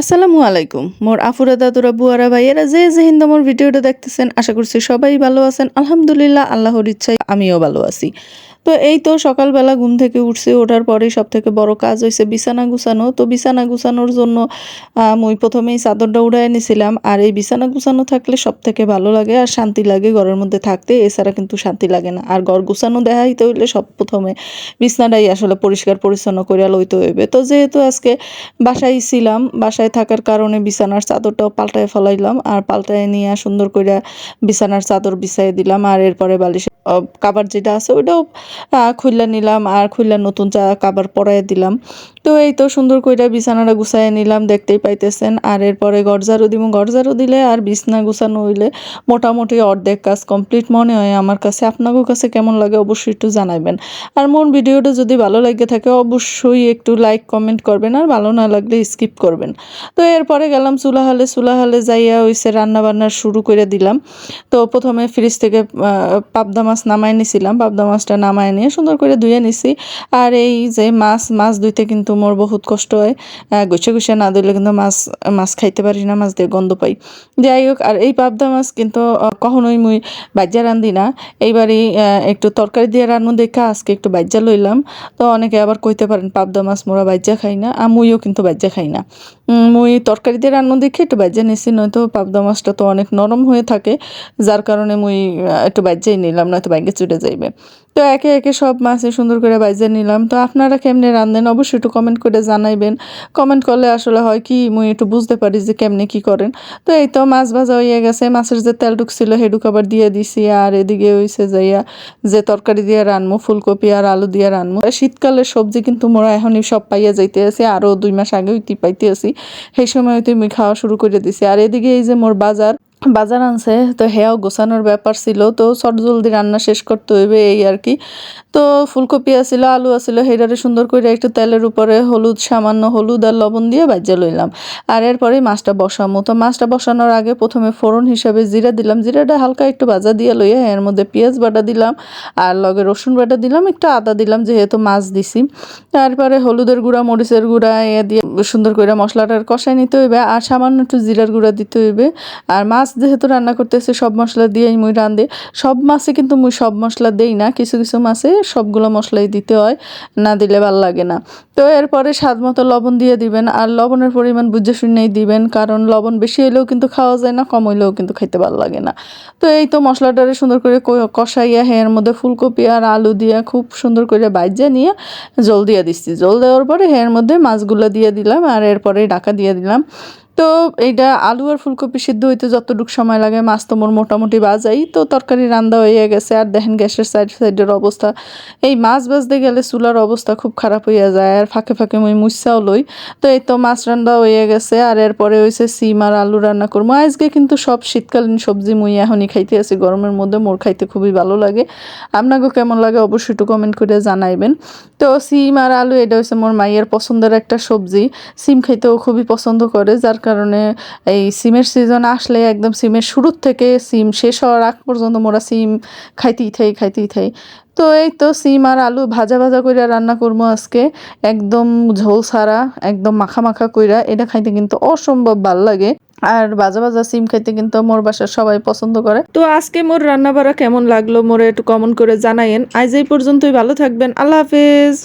আসসালামু আলাইকুম। মোর আফুরা দাদুরা বুয়ারা ভাইয়েরা যে যে হিন্দু মোর ভিডিওটা দেখতেছেন, আশা করছি সবাই ভালো আছেন। আলহামদুলিল্লাহ, আল্লাহর ইচ্ছায় আমিও ভালো আছি। তো এই তো সকালবেলা ঘুম থেকে উঠছি, ওঠার পরেই সব থেকে বড় কাজ হয়েছে বিছানা গুছানো। তো বিছানা গুছানোর জন্য মুই প্রথমেই চাদরটা উড়াই নিয়েছিলাম আর এই বিছানা গুছানো থাকলে সব থেকে ভালো লাগে আর শান্তি লাগে ঘরের মধ্যে থাকতে। এছাড়া কিন্তু শান্তি লাগে না। আর ঘর গুছানো দেখাইতে হইলে সব প্রথমে বিছনাটাই আসলে পরিষ্কার পরিচ্ছন্ন করিয়া লইতে হইবে। তো যেহেতু আজকে বাসায় ছিলাম, বাসায় থাকার কারণে বিছানার চাদরটাও পাল্টায় ফেলাইলাম আর পাল্টায় নিয়ে সুন্দর করে বিছানার চাদর বিছাই দিলাম আর এরপরে বালিশের কাবার যেটা আছে ওইটাও খুললা নিলাম আর খুললা নতুন চা কাবার পরাই দিলাম। তো এই তো সুন্দর করে বিছানাটা গুছাই নিলাম, দেখতেই পাইতেছেন। আর এরপরে গরজারও দিব। গরজারও দিলে আর বিছনা গুছানো হইলে মোটামুটি অর্ধেক কাজ কমপ্লিট মনে হয় আমার কাছে। আপনাদের কাছে কেমন লাগে অবশ্যই একটু জানাবেন আর মোর ভিডিওটা যদি ভালো লাগে থাকে অবশ্যই একটু লাইক, কমেন্ট করবেন। আর ভালো না লাগলে স্কিপ করবেন। তো এরপরে গেলাম চুলা হালে চুলা হালে যাইয়া হইছে রান্না বান্না শুরু করে দিলাম। তো প্রথমে ফ্রিজ থেকে পাবদা মাছ নামাই নিছিলাম। পাবদা মাছটা নামায় নিয়ে সুন্দর করে ধুয়ে নিছি। আর এই যে মাছ মাছ ধুইতে কিন্তু মোর বহুত কষ্ট হয়। গুছিয়ে গুছিয়ে না দিলে কিন্তু মাছ মাছ খাইতে পারি না, মাছ দিয়ে গন্ধ পাই যাই হোক আর এই পাবদা মাছ কিন্তু কখনোই মুই বাজ্যা রান্ধি না। এইবারই একটু তরকারি দিয়ে রান্না দেখা, আজকে একটু বাজ্যা লইলাম তো অনেকে আবার কইতে পারেন, পাবদা মাছ মোরা বাজ্যা খাই না, আর মুইও কিন্তু বাজ্যা খাই না। মুই তরকারি দিয়ে রান্না দেখে একটু বাজ্যা নিছি, নয়তো পাবদা মাছটা তো অনেক নরম হয়ে থাকে, যার কারণে মুই একটু বাজ্যাই নিলাম, নয়তো বাইকে চুটে যাইবে। তো একে একে সব মাছে সুন্দর করে বাজ্যা নিলাম। তো আপনারা কেমনে রান্ধেন অবশ্যই একটু কমেন্ট করে জানাইবেন। কমেন্ট করলে আসলে হয় কি, মুই একটু বুঝতে পারি যে কেমনে কি করেন। তো এই তো মাছ ভাজা হয়ে গেছে। মাছের যে তেল ঢুকছিল সেটুক আবার দিয়ে দিছি। আর এদিকে হইছে যাইয়া যে তরকারি দিয়ে রানমু ফুলকপি আর আলু দিয়ে রানমু শীতকালের সবজি কিন্তু মোরা এখনই সব পাইয়া যাইতে আছি আরও দুই মাস আগে হইতে পাইতে আছি সেই সময় হইতে আমি খাওয়া শুরু করে দিছি। আর এদিকে এই যে মোর বাজার বাজার আনছে, তো হেয়াও গোছানোর ব্যাপার ছিল, তো জলদি রান্না শেষ করতে হইবে এই আর কি। তো ফুলকপি আছিল, আলু আছিল সেইটারে সুন্দর করে একটু তেলের উপরে হলুদ, সামান্য হলুদ আর লবণ দিয়ে বাজ্যা লইলাম। আর এরপরে মাছটা বসামো, তো মাছটা বসানোর আগে প্রথমে ফোড়ন হিসাবে জিরা দিলাম, জিরাটা হালকা একটু ভাজা দিয়ে লইয়া এর মধ্যে পেঁয়াজ বাটা দিলাম, আর লগে রসুন বাটা দিলাম, একটু আদা দিলাম যেহেতু মাছ দিছি। তারপরে হলুদের গুঁড়া, মরিচের গুঁড়া, এ দিয়ে সুন্দর করে মশলাটার কষাই নিতে হইবে, আর সামান্য একটু জিরার গুঁড়া দিতে হইবে। আর মাছ যেহেতু রান্না করতেছে, সব মশলা দিয়েই মুই রান্ধে সব মাছে কিন্তু মুই সব মশলা দেই না, কিছু কিছু মাছে সবগুলো মশলাই দিতে হয়, না দিলে ভালো লাগে না। তো এরপরে স্বাদ মতো লবণ দিয়ে দিবেন, আর লবণের পরিমাণ বুঝে শুনেই দিবেন, কারণ লবণ বেশি হলেও কিন্তু খাওয়া যায় না, কম হইলেও কিন্তু খেতে ভালো লাগে না। তো এই তো মশলাটারে সুন্দর করে কষাইয়া হ্যাঁ এর মধ্যে ফুলকপি আর আলু দিয়ে খুব সুন্দর করে বাইজা নিয়ে জল দিয়ে দিচ্ছি। জল দেওয়ার পরে হ্যাঁ এর মধ্যে মাছগুলো দিয়ে দিলাম, আর এরপরে ঢাকা দিয়ে দিলাম। তো এইটা আলু আর ফুলকপি সিদ্ধ হইতে যতটুকু সময় লাগে, মাছ তো মোর মোটামুটি বাজাই। তো তরকারি রান্দা হয়ে গেছে, আর দেখেন গ্যাসের সাইড সাইডের অবস্থা। এই মাছ বাজতে গেলে চুলার অবস্থা খুব খারাপ হইয়া যায়, আর ফাঁকে ফাঁকে মুই মুসাও লই। তো এই তো মাছ রান্দা হয়ে গেছে, আর এরপরে হয়েছে সিম আর আলু রান্না করব আজকে কিন্তু সব শীতকালীন সবজি মুই এখনই খাইতে আছি, গরমের মধ্যে মোর খাইতে খুবই ভালো লাগে। আপনাকেও কেমন লাগে অবশ্যই একটু কমেন্ট করে জানাইবেন। তো সিম আর আলু এটা হচ্ছে মোর মাইয়ের পছন্দের একটা সবজি। সিম খাইতেও খুবই পছন্দ করে, যার কারণে এই সিমের সিজন আসলে একদম সিমের শুরুর থেকে সিম শেষ হওয়ার আগ পর্যন্ত মোরা সিম খাইতেই থাই খাইতেই থাই। তো এই তো সিম আর আলু ভাজা ভাজা কইরা রান্না করব আজকে। একদম ঝোল ছাড়া, একদম মাখা মাখা কইরা এটা খাইতে কিন্তু অসম্ভব ভালো লাগে। আর বাজা ভাজা সিম খাইতে কিন্তু মোর বাসার সবাই পছন্দ করে। তো আজকে মোর রান্না বাড়া কেমন লাগল মোরে একটু কমন করে জানাইন আজ এই পর্যন্তই, ভালো থাকবেন। আল্লাহ হাফেজ।